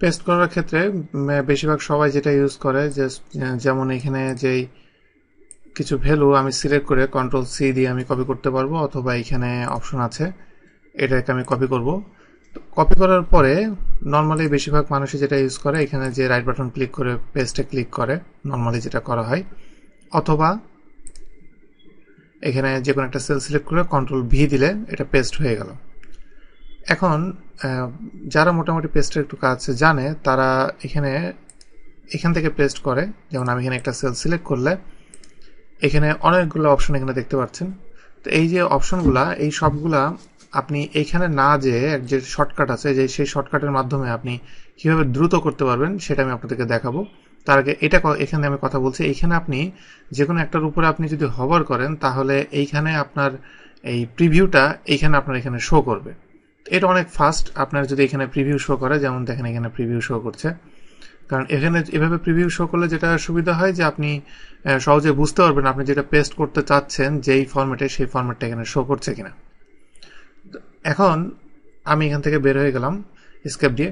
Paste করার ক্ষেত্রে বেশিরভাগ সবাই যেটা ইউজ করে, যে যেমন এখানে যেই কিছু ভ্যালু আমি সিলেক্ট করে কন্ট্রোল সি দিয়ে আমি কপি করতে পারব, অথবা এখানে অপশন আছে, এটাকে আমি কপি করব। কপি করার পরে নর্মালি বেশিরভাগ মানুষই যেটা ইউজ করে, এখানে যে রাইট বাটন ক্লিক করে পেস্টে ক্লিক করে নর্মালি যেটা করা হয়। অথবা এখানে যে কোনো একটা সেল সিলেক্ট করে কন্ট্রোল ভি দিলে, এটা পেস্ট হয়ে গেল। এখন যারা মোটামুটি পেস্টের একটু কাজ জানে, তারা এখানে, এখান থেকে পেস্ট করে। যেমন আমি এখানে একটা সেল সিলেক্ট করলে, এখানে অনেকগুলো অপশন এখানে দেখতে পাচ্ছেন। তো এই যে অপশনগুলা এই সবগুলা আপনি এইখানে না যে যে শর্টকাট আছে, যে সেই শর্টকাটের মাধ্যমে আপনি কীভাবে দ্রুত করতে পারবেন, সেটা আমি আপনাদেরকে দেখাবো। তার আগে এটা এখানে আমি কথা বলছি এইখানে আপনি যে কোনো একটার উপরে আপনি যদি হবার করেন, তাহলে এইখানে আপনার এই প্রিভিউটা এইখানে আপনার এখানে শো করবে। এটা অনেক ফাস্ট আপনার যদি এখানে প্রিভিউ শো করে, যেমন দেখেন এখানে প্রিভিউ শো করছে। কারণ এখানে এভাবে প্রিভিউ শো করলে যেটা সুবিধা হয় যে আপনি সহজে বুঝতে পারবেন আপনি যেটা পেস্ট করতে চাচ্ছেন, যেই ফরম্যাটে সেই ফরম্যাটটা এখানে শো করছে কিনা। এখন আমি এখান থেকে বের হয়ে গেলাম স্কেপ দিয়ে।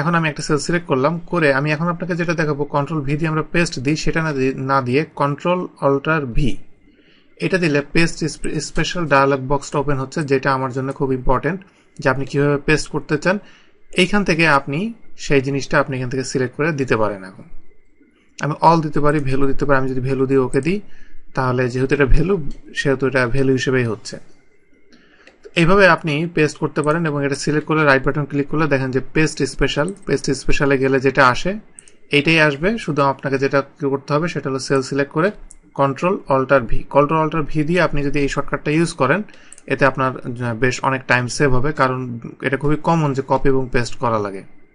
এখন আমি একটা সেল সিলেক্ট করলাম, করে আমি এখন আপনাকে যেটা দেখাবো কন্ট্রোল ভি দিয়ে আমরা পেস্ট দিই, সেটা না দিয়ে কন্ট্রোল অল্টার ভি এটা দিলে পেস্ট স্পেশাল ডায়ালগ বক্সটা ওপেন হচ্ছে, যেটা আমার জন্য খুব ইম্পর্টেন্ট যে আপনি কীভাবে পেস্ট করতে চান। এইখান থেকে আপনি সেই জিনিসটা আপনি এখান থেকে সিলেক্ট করে দিতে পারেন এখন। আমি অল দিতে পারি ভ্যালু দিতে পারি, আমি যদি ভ্যালু দিয়ে ওকে দিই, তাহলে যেহেতু এটা ভ্যালু সেহেতু এটা ভ্যালু হিসেবেই হচ্ছে। এইভাবে আপনি পেস্ট করতে পারেন এবং এটা সিলেক্ট করলে রাইট বাটন ক্লিক করলে দেখেন যে পেস্ট স্পেশাল পেস্ট স্পেশালে গেলে যেটা আসে এইটাই আসবে। শুধু আপনাকে যেটা করতে হবে, সেটা হলো সেল সিলেক্ট করে control alter V control alter V দিয়ে আপনি যদি এই শর্টকাটটা ইউজ করেন, এতে আপনার বেশ অনেক টাইম সেভ হবে, কারণ এটা খুবই কমন যে কপি এবং পেস্ট করা লাগে।